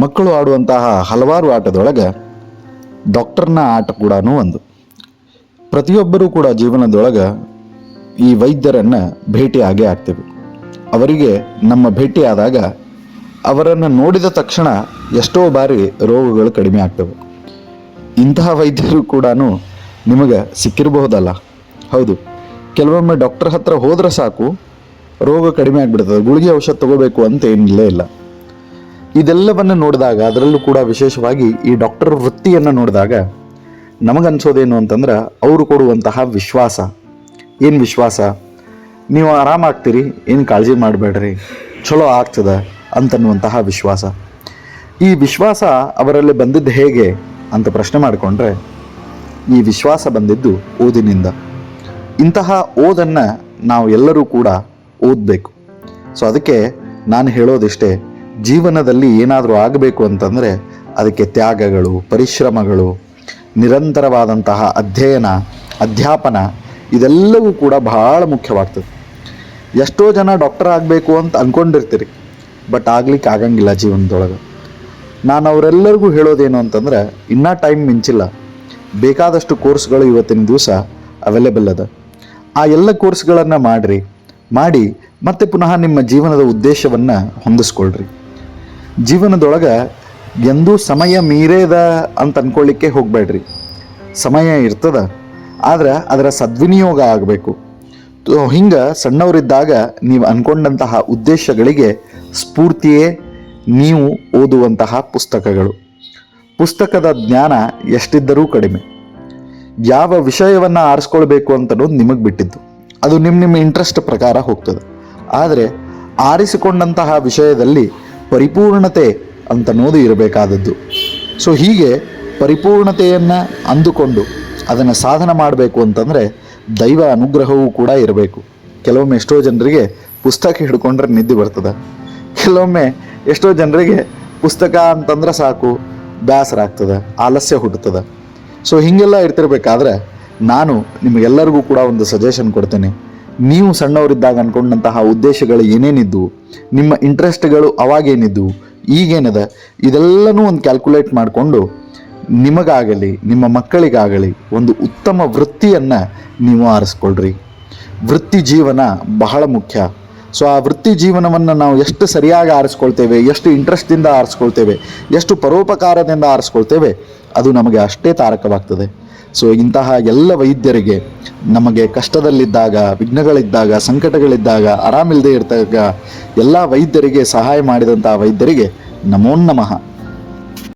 ಮಕ್ಕಳು ಆಡುವಂತಹ ಹಲವಾರು ಆಟದೊಳಗೆ ಡಾಕ್ಟರ್ನ ಆಟ ಕೂಡ ಒಂದು. ಪ್ರತಿಯೊಬ್ಬರೂ ಕೂಡ ಜೀವನದೊಳಗೆ ಈ ವೈದ್ಯರನ್ನು ಆಗೇ ಆಗ್ತೇವೆ. ಅವರಿಗೆ ನಮ್ಮ ಭೇಟಿಯಾದಾಗ ಅವರನ್ನು ನೋಡಿದ ತಕ್ಷಣ ಎಷ್ಟೋ ಬಾರಿ ರೋಗಗಳು ಕಡಿಮೆ ಆಗ್ತವೆ. ಇಂತಹ ವೈದ್ಯರು ಕೂಡ ನಿಮಗೆ ಸಿಕ್ಕಿರಬಹುದಲ್ಲ? ಹೌದು. ಕೆಲವೊಮ್ಮೆ ಡಾಕ್ಟರ್ ಹತ್ರ ಹೋದ್ರೆ ಸಾಕು, ರೋಗ ಕಡಿಮೆ ಆಗಿಬಿಡ್ತದೆ, ಗುಳಿಗೆ ಔಷಧ ತಗೋಬೇಕು ಅಂತ ಏನಿಲ್ಲೇ ಇಲ್ಲ. ಇದೆಲ್ಲವನ್ನು ನೋಡಿದಾಗ ಅದರಲ್ಲೂ ಕೂಡ ವಿಶೇಷವಾಗಿ ಈ ಡಾಕ್ಟರ್ ವೃತ್ತಿಯನ್ನು ನೋಡಿದಾಗ ನಮಗನ್ಸೋದೇನು ಅಂತಂದ್ರೆ ಅವರು ಕೊಡುವಂತಹ ವಿಶ್ವಾಸ. ಏನು ವಿಶ್ವಾಸ? ನೀವು ಆರಾಮಾಗ್ತೀರಿ ಏನು ಕಾಳಜಿ ಮಾಡಬೇಡ್ರಿ, ಚಲೋ ಆಗ್ತದೆ ಅಂತನ್ನುವಂತಹ ವಿಶ್ವಾಸ. ಈ ವಿಶ್ವಾಸ ಅವರಲ್ಲಿ ಬಂದಿದ್ದು ಹೇಗೆ ಅಂತ ಪ್ರಶ್ನೆ ಮಾಡಿಕೊಂಡ್ರೆ, ಈ ವಿಶ್ವಾಸ ಬಂದಿದ್ದು ಓದಿನಿಂದ. ಇಂತಹ ಓದನ್ನು ನಾವು ಎಲ್ಲರೂ ಕೂಡ ಓದಬೇಕು. ಸೊ ಅದಕ್ಕೆ ನಾನು ಹೇಳೋದಿಷ್ಟೇ ಜೀವನದಲ್ಲಿ ಏನಾದರೂ ಆಗಬೇಕು ಅಂತಂದರೆ ಅದಕ್ಕೆ ತ್ಯಾಗಗಳು, ಪರಿಶ್ರಮಗಳು, ನಿರಂತರವಾದಂತಹ ಅಧ್ಯಯನ, ಅಧ್ಯಾಪನ, ಇದೆಲ್ಲವೂ ಕೂಡ ಬಹಳ ಮುಖ್ಯವಾಗ್ತದೆ. ಎಷ್ಟೋ ಜನ ಡಾಕ್ಟರ್ ಆಗಬೇಕು ಅಂತ ಅಂದ್ಕೊಂಡಿರ್ತೀರಿ ಬಟ್ ಆಗ್ಲಿಕ್ಕೆ ಆಗಂಗಿಲ್ಲ ಜೀವನದೊಳಗೆ. ನಾನು ಅವರೆಲ್ಲರಿಗೂ ಹೇಳೋದೇನು ಅಂತಂದ್ರೆ, ಇನ್ನೂ ಟೈಮ್ ಮಿಂಚಿಲ್ಲ. ಬೇಕಾದಷ್ಟು ಕೋರ್ಸ್ಗಳು ಇವತ್ತಿನ ದಿವಸ ಅವೈಲೇಬಲ್ ಅದ. ಆ ಎಲ್ಲ ಕೋರ್ಸ್ಗಳನ್ನು ಮಾಡಿರಿ, ಮಾಡಿ ಮತ್ತೆ ಪುನಃ ನಿಮ್ಮ ಜೀವನದ ಉದ್ದೇಶವನ್ನು ಹೊಂದಿಸ್ಕೊಳ್ರಿ. ಜೀವನದೊಳಗೆ ಎಂದೂ ಸಮಯ ಮೀರೇದ ಅಂತ ಅಂದ್ಕೊಳ್ಳಿಕ್ಕೆ ಹೋಗಬೇಡ್ರಿ. ಸಮಯ ಇರ್ತದ, ಆದ್ರೆ ಅದರ ಸದ್ವಿನಿಯೋಗ ಆಗಬೇಕು. ಹಿಂಗೆ ಸಣ್ಣವರಿದ್ದಾಗ ನೀವು ಅನ್ಕೊಂಡಂತಹ ಉದ್ದೇಶಗಳಿಗೆ ಸ್ಫೂರ್ತಿಯೇ ನೀವು ಓದುವಂತಹ ಪುಸ್ತಕಗಳು. ಪುಸ್ತಕದ ಜ್ಞಾನ ಎಷ್ಟಿದ್ದರೂ ಕಡಿಮೆ. ಯಾವ ವಿಷಯವನ್ನು ಆರಿಸ್ಕೊಳ್ಬೇಕು ಅಂತಲೂ ನಿಮಗೆ ಬಿಟ್ಟಿದ್ದು. ಅದು ನಿಮ್ಮ ನಿಮ್ಮ ಇಂಟ್ರೆಸ್ಟ್ ಪ್ರಕಾರ ಹೋಗ್ತದೆ. ಆದರೆ ಆರಿಸಿಕೊಂಡಂತಹ ವಿಷಯದಲ್ಲಿ ಪರಿಪೂರ್ಣತೆ ಅಂತನ್ನೋದು ಇರಬೇಕಾದದ್ದು. ಸೊ ಹೀಗೆ ಪರಿಪೂರ್ಣತೆಯನ್ನು ಅಂದುಕೊಂಡು ಅದನ್ನು ಸಾಧನೆ ಮಾಡಬೇಕು ಅಂತಂದರೆ ದೈವ ಅನುಗ್ರಹವೂ ಕೂಡ ಇರಬೇಕು. ಕೆಲವೊಮ್ಮೆ ಎಷ್ಟೋ ಜನರಿಗೆ ಪುಸ್ತಕ ಹಿಡ್ಕೊಂಡ್ರೆ ನಿದ್ದೆ ಬರ್ತದೆ. ಕೆಲವೊಮ್ಮೆ ಎಷ್ಟೋ ಜನರಿಗೆ ಪುಸ್ತಕ ಅಂತಂದ್ರೆ ಸಾಕು ಬೇಸರ ಆಗ್ತದೆ, ಆಲಸ್ಯ ಹುಟ್ಟುತ್ತದೆ. ಸೊ ಹೀಗೆಲ್ಲ ಇರ್ತಿರ್ಬೇಕಾದ್ರೆ ನಾನು ನಿಮಗೆಲ್ಲರಿಗೂ ಕೂಡ ಒಂದು ಸಜೆಷನ್ ಕೊಡ್ತೇನೆ. ನೀವು ಸಣ್ಣವರಿದ್ದಾಗ ಅಂದ್ಕೊಂಡಂತಹ ಉದ್ದೇಶಗಳು ಏನೇನಿದ್ದು ನಿಮ್ಮ ಇಂಟ್ರೆಸ್ಟ್ಗಳು ಅವಾಗೇನಿದ್ದು ಈಗೇನಿದೆ? ಇದೆಲ್ಲನೂ ಒಂದು ಕ್ಯಾಲ್ಕುಲೇಟ್ ಮಾಡಿಕೊಂಡು ನಿಮಗಾಗಲಿ, ನಿಮ್ಮ ಮಕ್ಕಳಿಗಾಗಲಿ ಒಂದು ಉತ್ತಮ ವೃತ್ತಿಯನ್ನು ನೀವು ಆರಿಸ್ಕೊಳ್ರಿ. ವೃತ್ತಿ ಜೀವನ ಬಹಳ ಮುಖ್ಯ. ಸೊ, ಆ ವೃತ್ತಿ ಜೀವನವನ್ನು ನಾವು ಎಷ್ಟು ಸರಿಯಾಗಿ ಆರಿಸ್ಕೊಳ್ತೇವೆ, ಎಷ್ಟು ಇಂಟ್ರೆಸ್ಟಿಂದ ಆರಿಸ್ಕೊಳ್ತೇವೆ, ಎಷ್ಟು ಪರೋಪಕಾರದಿಂದ ಆರಿಸ್ಕೊಳ್ತೇವೆ, ಅದು ನಮಗೆ ಅಷ್ಟೇ ತಾರಕವಾಗ್ತದೆ. ಸೊ ಇಂತಹ ಎಲ್ಲ ವೈದ್ಯರಿಗೆ ನಮಗೆ ಕಷ್ಟದಲ್ಲಿದ್ದಾಗ, ವಿಘ್ನಗಳಿದ್ದಾಗ, ಸಂಕಟಗಳಿದ್ದಾಗ ಆರಾಮಿಲ್ಲದೆ ಇರ್ತಾಗ ಎಲ್ಲ ವೈದ್ಯರಿಗೆ ಸಹಾಯ ಮಾಡಿದಂತಹ ವೈದ್ಯರಿಗೆ ನಮೋ ನಮಃ.